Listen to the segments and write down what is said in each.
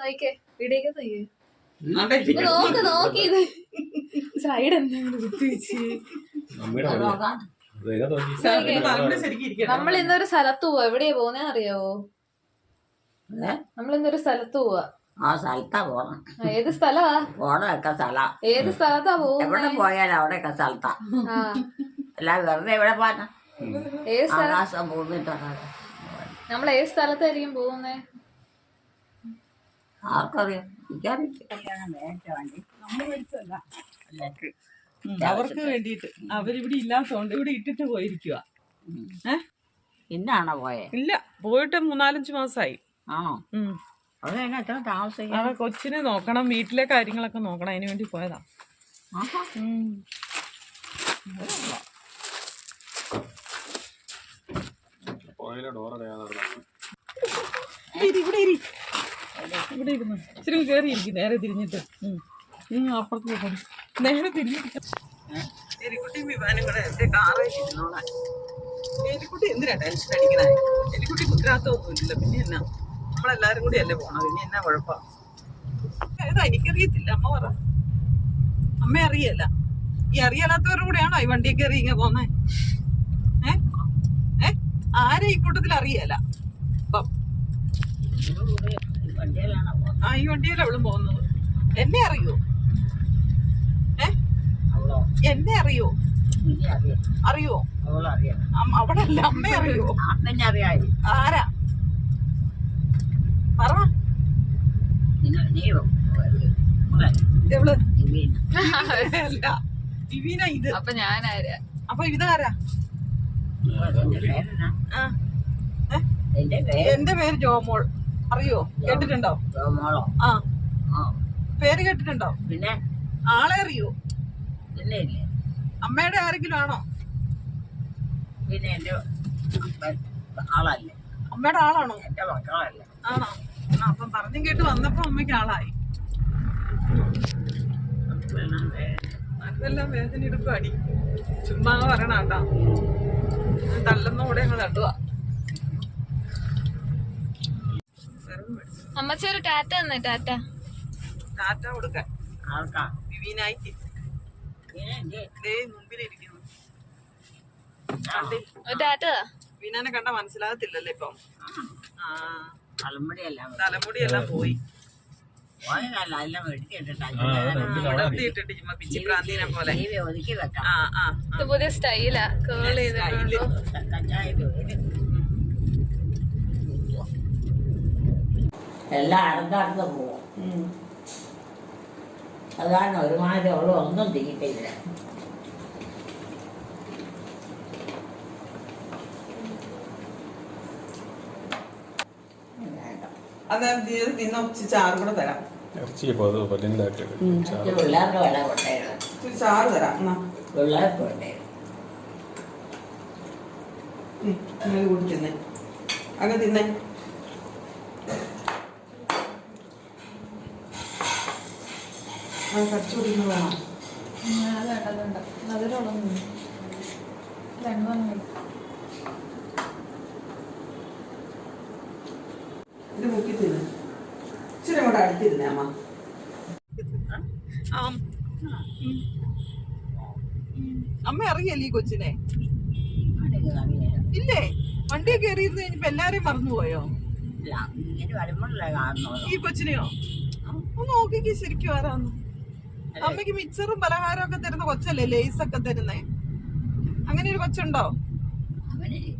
നോക്കിക്കേ വീഡിയോക്ക് നോക്കിയേ. നോക്ക് നോക്കി സൈഡ് എന്തെങ്കിലും കുത്തി വെച്ച്? അമ്മയുടെ അത് വഴിയാ. നോക്കാം. വേഗം നോക്കി. നോക്കിക്കേ. ഇരിക്കണം. നമ്മൾ ഇന്നൊരു സ്ഥലത്ത് പോവാ. എവിടെയാ പോകുന്നേ അറിയാവോ? നമ്മളിന്നൊരു നമ്മൾ ഇന്നൊരു സ്ഥലത്ത് പോവാ. ആ സ്ഥലത്താ പോണം ഏത് സ്ഥലവാ പോണൊക്കെ സ്ഥല. ഏത് സ്ഥലത്താ എവിടെ പോകുന്നേ പോയാലും അവിടെയൊക്കെ സ്ഥലത്താ. അല്ല വെറുതെ എവിടെ പോകാനാ ഏത് സ്ഥലം? നമ്മൾ ഏത് സ്ഥലത്തായിരിക്കും പോകുന്നേ ആർക്കറിയാം അവർക്ക് വേണ്ടിയിട്ട്. അവരിവിടെ ഇല്ലാത്തോണ്ട് ഇവിടെ ഇട്ടിട്ട് പോയിരിക്കുക ഏ? ഇന്നാണോ പോയെ? ഇല്ല. പോയിട്ട് മൂന്നാലഞ്ച് മാസായി. ആണോ. അവിടെ കൊച്ചിനെ നോക്കണം വീട്ടിലെ കാര്യങ്ങളൊക്കെ നോക്കണം. അതിന് വേണ്ടി പോയതാ. ആഹാ. ഉം. ഡോർ അറിയാതെ ഇരി, ഇവിടെ ഇരി. ഇവിടെ ഇരുന്നു. ഇച്ചിരി കയറിയിരിക്കും നേരെ തിരിഞ്ഞിട്ട്. ഉം, അപ്പുറത്ത് പോകണം നേരെ തിരിഞ്ഞിട്ട്. എലിക്കുട്ടി വിമാനം കൂടെ എന്റെ കാറിൽ ഇരുന്നോളാം. എലിക്കുട്ടി എന്തിനാ ടെൻഷൻ അടിക്കണേ? എലിക്കുട്ടി കുതിരാത്തൊന്നുമില്ല പിന്നെ എന്നാ? നമ്മളെല്ലാരും കൂടി അല്ലേ പോണം പിന്നെ എന്നാ കുഴപ്പമാണ് എനിക്കറിയത്തില്ല. അമ്മ പറ. അമ്മ അറിയല്ല. ഈ അറിയാത്തവരുടെ കൂടെയാണോ ഈ വണ്ടിയിൽ കയറി ഇങ്ങനെ പോന്നെ? ഏ? ആരെ ഈ കൂട്ടത്തിൽ അറിയല്ല? അപ്പം ആ ഈ വണ്ടിയിലാണ് അവളും പോകുന്നത്. എന്നെ അറിയോ? ഏ? എന്നെ അറിയോ? അറിയാം? അവിടെ അല്ല അമ്മ അറിയോ അമ്മനെ ആരാ? പറ. ദിവീന. ഇത്. അപ്പൊ ഞാനാരാ? അപ്പൊ ഇതാരാ എന്റെ പേര് ജോമോൾ. അറിയോ? കേട്ടിട്ടുണ്ടോ? ആ പേര് കേട്ടിട്ടുണ്ടോ? പിന്നെ? ആളെ അറിയോ? പിന്നെ അമ്മയുടെ ആരെങ്കിലും ആണോ? പിന്നെ എന്റെ ആളല്ലേ. അമ്മയുടെ ആളാണോ? എന്റെ മക്കളല്ലേ. ആണോ? ആ, അപ്പം പറഞ്ഞും കേട്ട് വന്നപ്പോ അമ്മയ്ക്ക് ആളായി. നല്ല അതെല്ലാം വേദന എടുക്കും അടി ചുമ്മാ പറയണ കേട്ടാ. തള്ളുന്ന കൂടെ ഞങ്ങൾ തട്ടുക. അമ്മച്ചി ഒരു ടാറ്റ തന്നെ ടാറ്റ. ടാറ്റ കൊടുക്കാൻ. ആൾക്കാ മുമ്പിലിരിക്കുന്നു. ടാറ്റ. വിവീനാനെ കണ്ട മനസ്സിലാകത്തില്ലല്ലേ ഇപ്പം. ആ. തലമുടിയെല്ലാം തലമുടിയെല്ലാം പോയി. പുതിയ സ്റ്റൈലാ കേൾ ആ, അത് രണ്ടിലും അവിടെ വളർത്തിയിട്ടിട്ട് ചുമ്മാ പിച്ചി പ്രാന്തീനെ പോലെ ടി വി ഒതുക്കി വെക്കാം ആ ആ ഇത് പുതിയ സ്റ്റൈലാ കേൾ ചെയ്തിട്ടുണ്ടോ കഞ്ചായ എല്ലാം അടുത്തടുത്ത് പോവും. അതാണ് ഒരുമാതിരി ഉള്ള ഒന്നും തിന്ന ചാറ് കൂടെ തരാം. ഇറച്ചി പിള്ളേർക്ക് ഇച്ചിരി ഇത് മുക്കി തിന്ന് ഇച്ചിരി കൂടെ അടുത്തിരുന്നേ അമ്മ. അമ്മ അറിയല്ലേ ഈ കൊച്ചിനെ? ഇല്ലേ? വണ്ടി കയറിയിരുന്ന് കഴിഞ്ഞപ്പോ എല്ലാരെയും മറന്നുപോയോ ഈ കൊച്ചിനെയോ? ഒന്ന് നോക്കിക്കേ ശരിക്കും ആരാന്ന്. അമ്മയ്ക്ക് മിച്ചറും പലഹാരം ഒക്കെ തരുന്ന കൊച്ചല്ലേ ലേസ് ഒക്കെ തരുന്നേ? അങ്ങനെ ഒരു കൊച്ചുണ്ടോ? അമ്മയ്ക്ക്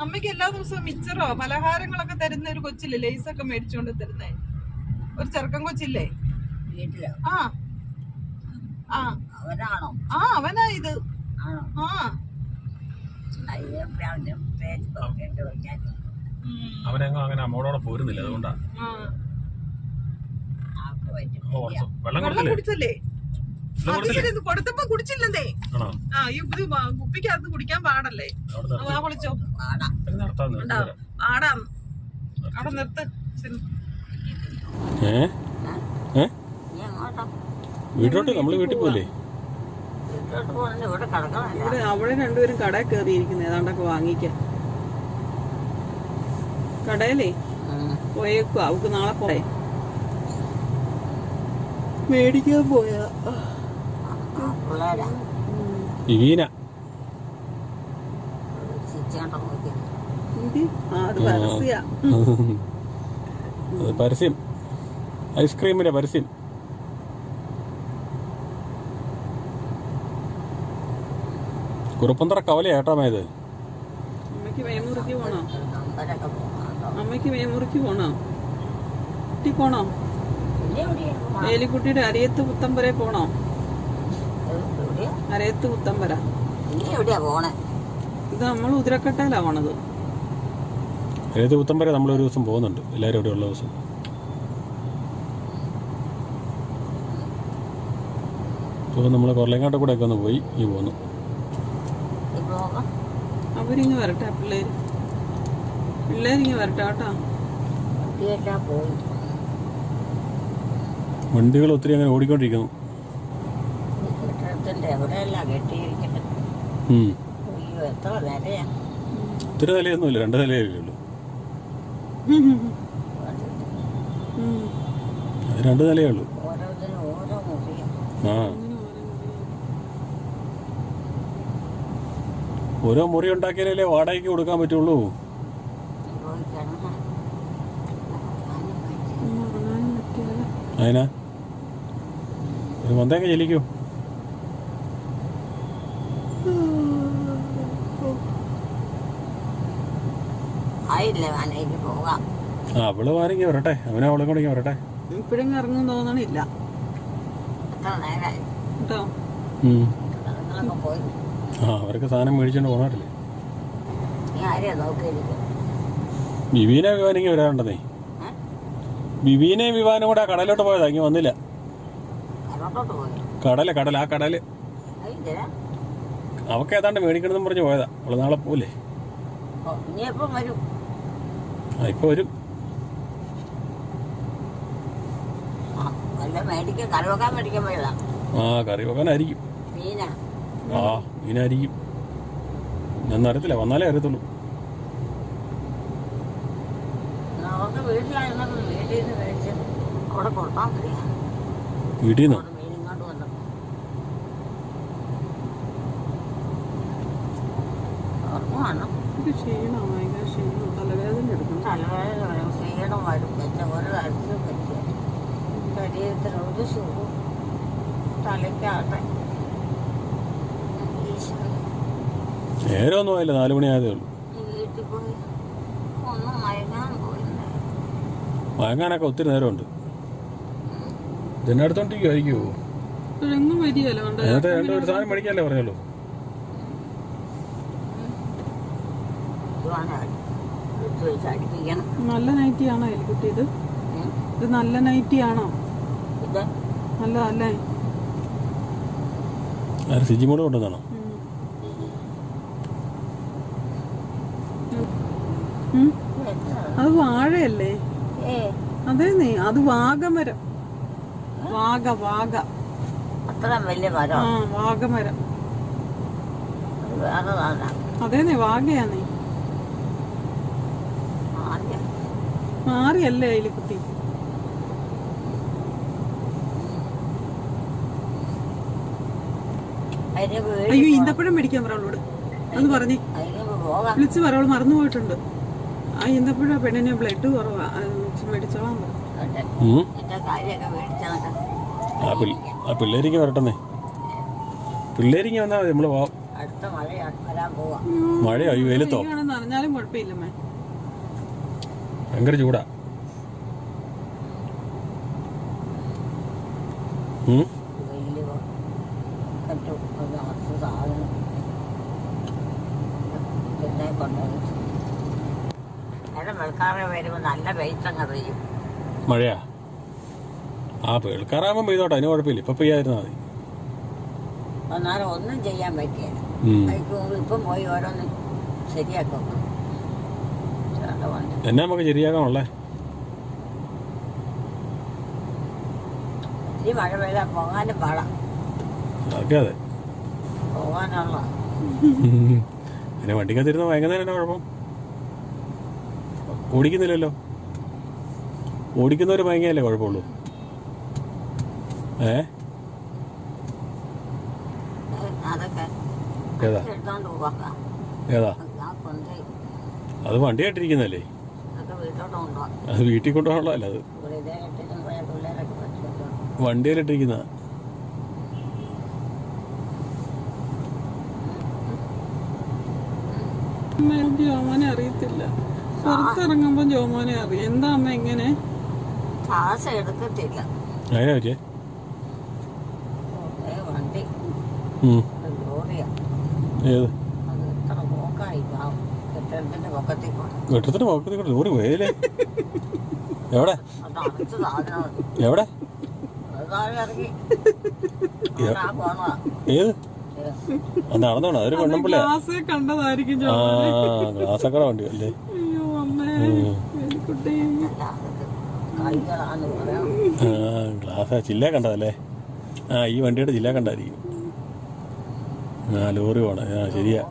അമ്മയ്ക്ക് എല്ലാ ദിവസവും മിച്ചറോ പലഹാരങ്ങളൊക്കെ തരുന്ന ഒരു കൊച്ചില്ലേ ലേസ് ഒക്കെ മേടിച്ചുകൊണ്ട് തരുന്നേ? ഒരു ചെറുക്കൻ കൊച്ചില്ലേ? വീട്ടിലോ? ആ. ആ. ആ അവനാ ഇത്. ആ. അവനെങ്ങും അങ്ങനെ അമ്മോടോടെ പോരുന്നില്ല അതുകൊണ്ടാ. ആ. ആൾക്ക് പറ്റും വെള്ളം കുടിച്ചല്ലേ? കൊടുത്തപ്പോ കുടിച്ചില്ലെന്നേ. ആ ഈ ഇത് കുപ്പിക്കകത്ത് കുടിക്കാൻ പാടല്ലേ? ആ, വിളിച്ചോ പാടാ. അവിടെ നിർത്ത്. വീട്ടിലോട്ട്? നമ്മൾ വീട്ടിൽ പോലേ ഇവിടെ അവിടെ രണ്ടുപേരും കടയിൽ കയറിയിരിക്കുന്നു. ഏതാണ്ടൊക്കെ വാങ്ങിക്കാൻ. കടയിലേ. പോയേക്കും. അവക്ക് നാളെ പോയെ മേടിക്കാൻ പോയാ. പരസ്യ. ഐസ്ക്രീമിന്റെ പരസ്യം. കുറുപ്പന്തറ കവല ഏട്ടാ മേത്. അമ്മയ്ക്ക് മേമുറിക്ക് പോണോ? അമ്മയ്ക്ക് മേമുറിക്ക് പോണോ? കുട്ടി പോണോ? ഏലിക്കുട്ടിയുടെ അരയത്ത് പുത്തമ്പരെ പോണോ? അരയത്ത് പുത്തമ്പര ഇത് നമ്മൾ ഉതിരക്കട്ടയിലാ പോണത്. ഏത് പുത്തമ്പര നമ്മൾ ഒരു ദിവസം പോകുന്നുണ്ട്. എല്ലാരും ഇവിടെ ഉള്ള ദിവസം. ഇപ്പോൾ നമ്മൾ കൊറലങ്ങാട്ട് കൂടെ ഒക്കെ ഒന്ന് പോയി ഈ പോന്നു. അവരിങ്ങ് വരട്ടെ പിള്ളേര്. പിള്ളേരിങ്ങ് വരട്ടെ കേട്ടോ. പോയി. വണ്ടികൾ ഒത്തിരി അങ്ങനെ ഓടിക്കൊണ്ടിരിക്കുന്നു. ഒത്തിരി നിലയൊന്നുമില്ല രണ്ട് നിലയല്ലേ രണ്ട് നിലയേ ഉള്ളൂ. ആ. ഓരോ മുറി ഉണ്ടാക്കിയാലേ വാടകയ്ക്ക് കൊടുക്കാൻ പറ്റുള്ളൂ. അതിനാ? വേനേക്ക് ആ അവൾ ആരെങ്കിലും വരട്ടെ. അവനെ അവളെ കൂടെ വരട്ടെ. ഇപ്പഴും ഇറങ്ങും തോന്നണില്ല. ആ അവരൊക്കെ സാധനം മേടിച്ചോണ്ട് പോകാറില്ലേ നീ ആരെയാ നോക്കിയിരിക്കും വിവീനെ വിവാനെങ്കിൽ വരാറുണ്ടെന്നേ വിവീനെയും വിവാനും കൂടെ ആ കടലോട്ട് പോയതാ ഇങ്ങനെ വന്നില്ല. കടൽ കടൽ ആ കടൽ. അവക്ക് ഏതാണ്ട് മേടിക്കണമെന്നും പറഞ്ഞ് പോയതാ. അവൾ നാളെ പോലെ ആ ഇപ്പൊ വരും. ആ കറി വെക്കാനായിരിക്കും. ആ മീനായിരിക്കും. ഞാൻ അറിയത്തില്ല വന്നാലേ അറിയത്തുള്ളൂ. നമുക്ക് വീട്ടിലായിരുന്നപ്പോൾ വീട്ടിൽ നിന്ന് മേടിച്ച് അവിടെ കൊടുത്താൽ മതിയാ വീട്ടിൽ നിന്നോ അവിടെ മീൻ ഇങ്ങോട്ട് വന്നു. ഉറങ്ങുവാണ്? ഇത് ക്ഷീണം ഭയങ്കര ക്ഷീണം തലവേദന എടുക്കണം തലവേദന വരും ക്ഷീണം വരും. പിന്നെ ഒരു കാര്യത്തിലും പറ്റില്ല. ശരീരത്തിന് ഒരു സുഖവും തലയ്ക്കാട്ടെ ഈശ്വരൻ. നേരം ഒന്നും ആയില്ല. നാല് മണി ആയതേ ഉള്ളൂ. വീട്ടിൽ പോയി ഒന്നും മയങ്ങാൻ പോയില്ലേ വാങ്ങാനൊക്കെ ഒത്തിരി നേരമുണ്ട്. ഇതിനെ അടുത്തോണ്ടിരിക്കുമായിരിക്കുമോ ഇപ്പോഴെങ്ങും വരികയല്ല കണ്ടോ? നേരത്തെ രണ്ട് ഒരു സാധനം മേടിക്കാല്ലേ പറഞ്ഞല്ലോ നല്ല നൈറ്റി ആണോ എലിക്കുട്ടി ഇത്. ഇത് നല്ല നൈറ്റി ആണോ നല്ലതല്ലേ? ആര് സിജിമോൾ കൊണ്ടുവന്നാണോ. അത് വാഴയല്ലേ? അതേ നീ അത് വാഗമരം. വാഗ വാഗ. അത്ര വലിയ ആ മരം വാഗമരം. അതെ നീ വാഗയാ നീ മാറിയല്ലേ അതിൽ കുട്ടി? അയ്യോ ഈന്തപ്പഴം മേടിക്കാൻ പറ അന്ന് എന്ന് പറഞ്ഞേ. വിളിച്ച് പറ അവൾ മറന്നു പോയിട്ടുണ്ട് ആ ഈന്തപ്പഴ പെണ്ണിന് ബ്ലഡ് കുറവാ. ആ ആ പിള്ളേരിക്ക് വരട്ടെന്നേ. പിള്ളേരിക്ക് വന്നാ മതി നമ്മൾ പോവാം. മഴയോ ഈ വെയിലത്തോ? ഭയങ്കര ചൂടാ. ഉം. വെയിൽ കറ്റു ഒരു അർത്ഥ സാധനം പിന്നെ കൊണ്ടുപോയി നേരം വെളുക്കാറെ വരുമ്പോൾ പെയ്യും മഴയാ? ആ പേൾക്കാറാകുമ്പോൾ പെയ്തോട്ടെ അതിന് കുഴപ്പമില്ല. ഇപ്പൊ പെയ്യായിരുന്നാ മതി. ഒന്നും ചെയ്യാൻ പറ്റിയില്ല. ഇപ്പം പോയി ഓരോന്ന് ശരിയാക്കും എന്നാ നമുക്ക് ശരിയാക്കാനുള്ളേ? ഈ മഴ പെയ്താൽ പോകാനും പാടാം. അതൊക്കെ അതെ. പോകാനുള്ള. പിന്നെ വണ്ടിക്കകത്തിരുന്ന് വൈകുന്നേരം എന്നാ കുഴപ്പം? ഓടിക്കുന്നില്ലല്ലോ? ഓടിക്കുന്നവർ ഭയങ്കരല്ലേ കുഴപ്പമുള്ളൂ? ഏ? ഏതാ? ഏതാ? അത് വണ്ടിയായിട്ടിരിക്കുന്നല്ലേ അത് വീട്ടിൽ കൊണ്ടുപോകാനുള്ളതല്ല അത്? വണ്ടിയിലിട്ടിരിക്കുന്ന ജോമാനെ അറിയത്തില്ല. പുറത്തിറങ്ങുമ്പോ ജോമോനെ അറിയാം. എന്താ അമ്മ ഇങ്ങനെ? ശ്വാസം എടുക്കത്തില്ല അതിനാ പറ്റിയേ വണ്ടി. ലോറിയാ. ഏത്? പൊക്കത്തിൽ കൂടെ. ലോറി എവിടെ? അത് അടച്ച് സാധനം എവിടെ? ഏത്? അത് നടന്നോണം? അതൊരു ക്ലാസ് കണ്ടതായിരിക്കും ആ വണ്ടി അല്ലേ അയ്യോ അമ്മേ. ആ ഗ്ലാസ് ചില്ല കണ്ടതല്ലേ? ആ ഈ വണ്ടിയുടെ ജില്ല കണ്ടായിരിക്കും. ആ ലോറി പോണ. ആ ശരിയാ.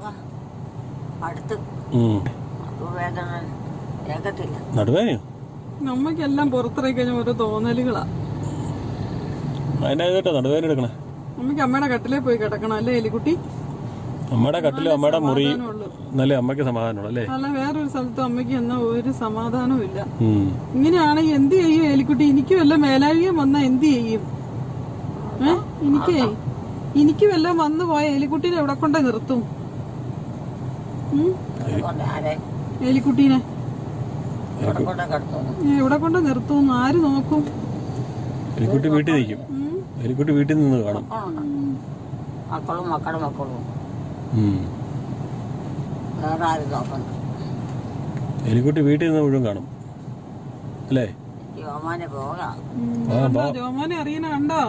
നടുവേനോ നടുവേനയോ? നമ്മക്കെല്ലാം പുറത്തിറങ്ങി കഴിഞ്ഞാൽ ഓരോ തോന്നലുകളാ. അതിനായിട്ടോ നടുവേന എടുക്കണേ. അമ്മയ്ക്ക് അമ്മയുടെ കട്ടിലേ പോയി കിടക്കണം അല്ലേ എലിക്കുട്ടി? അമ്മയുടെ കട്ടിലും അമ്മയുടെ മുറി സമാധാനമുള്ളൂ. അമ്മയ്ക്ക് അമ്മയ്ക്ക് സമാധാനമുള്ളൂ അല്ലേ? അല്ല വേറൊരു സ്ഥലത്തും അമ്മയ്ക്ക് എന്നാ ഒരു സമാധാനവും ഇല്ല. ഇങ്ങനെയാണെങ്കിൽ എന്ത് ചെയ്യും എലിക്കുട്ടി എനിക്ക് വല്ല മേലാഴികം വന്നാ എന്ത് ചെയ്യും? ഏ? എനിക്കേ എനിക്ക് വല്ല വന്നു പോയ എലിക്കുട്ടീനെ എവിടെ കൊണ്ട നിർത്തും? എലിക്കുട്ടീനെ എവിടെ കൊണ്ട് നിർത്തും? ആര് നോക്കും? എലിക്കുട്ടി വീട്ടിൽ നിൽക്കും? എലിക്കുട്ടി വീട്ടിൽ നിന്ന് കാണും. മക്കളും മക്കളും മക്കളുടെ മക്കളും. വേറെ ആരും നോക്കണ്ട എലിക്കുട്ടി വീട്ടിൽ നിന്ന് മുഴുവൻ കാണും. അല്ലേ? ജോമാനെ പോകാം. ജോമോനെ അറിയണ കണ്ടോ?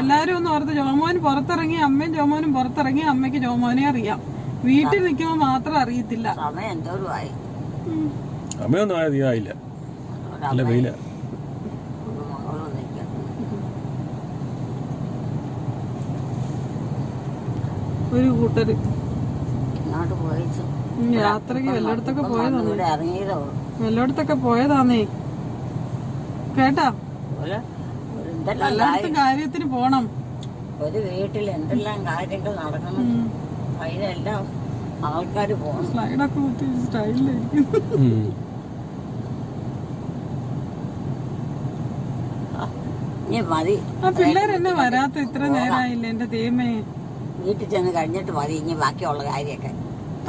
എല്ലാരും ഒന്ന് ഓർത്ത് ജോമോൻ പുറത്തിറങ്ങി അമ്മയും ജോമോനും പുറത്തിറങ്ങി അമ്മയ്ക്ക് ജോമോനെ അറിയാം. വീട്ടിൽ നിൽക്കുമ്പോ മാത്രം അറിയത്തില്ല. സമയം എന്തോരും ആയി? ഉം. അമ്മയൊന്നും ആയത് ആയില്ല. ഒരു നല്ല വെയില ഒരു കൂട്ടര്. യാത്രയ്ക്ക് വല്ലയിടത്തൊക്കെ പോയതാ വല്ലയിടത്തൊക്കെ പോയതാന്നേ കേട്ടാ? എല്ലായിടത്തും കാര്യത്തിന് പോണം. ഒരു വീട്ടിൽ എന്തെല്ലാം കാര്യങ്ങൾ നടക്കണം. അതിനെല്ലാം ആൾക്കാർ പോകണം സ്ലൈഡൊക്കെ കുത്തി സ്റ്റൈലിലായിരിക്കും മതി. ആ പിള്ളേരെന്നെ വരാത്ത ഇത്ര നേരായില്ല എന്റെ തീമേ വീട്ടിൽ ചെന്ന് കഴിഞ്ഞിട്ട് മതി. ഇനി ബാക്കിയുള്ള കാര്യമൊക്കെ.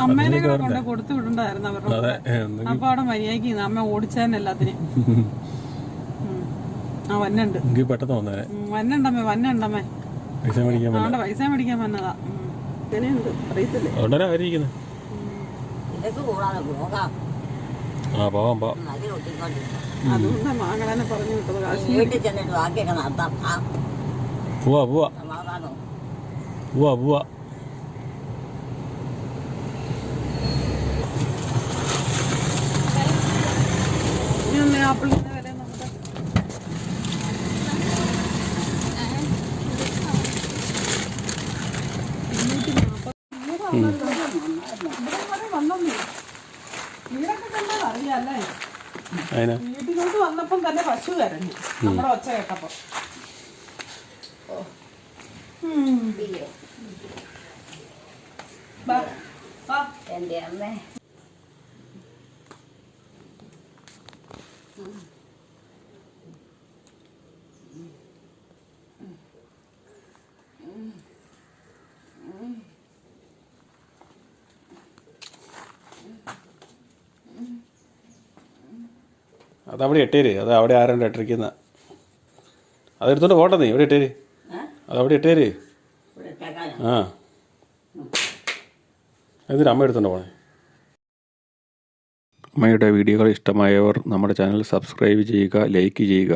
അമ്മേനെ കൂടെ കൊണ്ട് കൊടുത്തു വിടണ്ടായിരുന്നു അവരുടെ അപ്പൊ അവിടെ മര്യാദയ്ക്ക് അമ്മ ഓടിച്ചാൻ എല്ലാത്തിനും. ആ വന്നുണ്ട്. പെട്ടെന്ന് വന്നേനെ ഉം, വന്നുണ്ടമ്മേ വന്നുണ്ടമ്മേ. പൈസ മേടിക്കാൻ വന്നെ പൈസ മേടിക്കാൻ വന്നതാ. ഉം. ഇങ്ങനെയുണ്ട് അറിയത്തില്ലേ? ആ പോവാം പോവാം. നദി ഒട്ടിക്കൊണ്ടിരിക്കും അതുകൊണ്ടാ മാങ്ങളെന്നെ പറഞ്ഞു വിട്ടത് കാശ് വീട്ടിൽ ചെന്നിട്ട് ബാക്കിയൊക്കെ നടത്താം ആ പോവാ പോവാ സമാധാനവും പോവാ പോവാ ഇനി ഒന്ന് ആപ്പിളിന്റെ വില നമ്മുടെ വീടൊക്കെ കണ്ടാൽ അറിയാല്ലേ വീട്ടിലോട്ട് വന്നപ്പം തന്നെ പശു കരഞ്ഞു. നമ്മുടെ ഒച്ച കേട്ടപ്പോ. എന്റെ ബാ, ബാ. അവിടെ ഇട്ടേര്. അത് അവിടെ ആരാണ്ട് ഇട്ടിരിക്കുന്ന. അതെടുത്തോണ്ട് പോട്ടെ നീ. ഇവിടെ ഇട്ടേര്? അത് അവിടെ ഇട്ടേര്? ആ. എന്തിനാ അമ്മ എടുത്തോണ്ട് പോണേ? അമ്മയുടെ വീഡിയോകൾ ഇഷ്ടമായവർ നമ്മുടെ ചാനൽ സബ്സ്ക്രൈബ് ചെയ്യുക ലൈക്ക് ചെയ്യുക.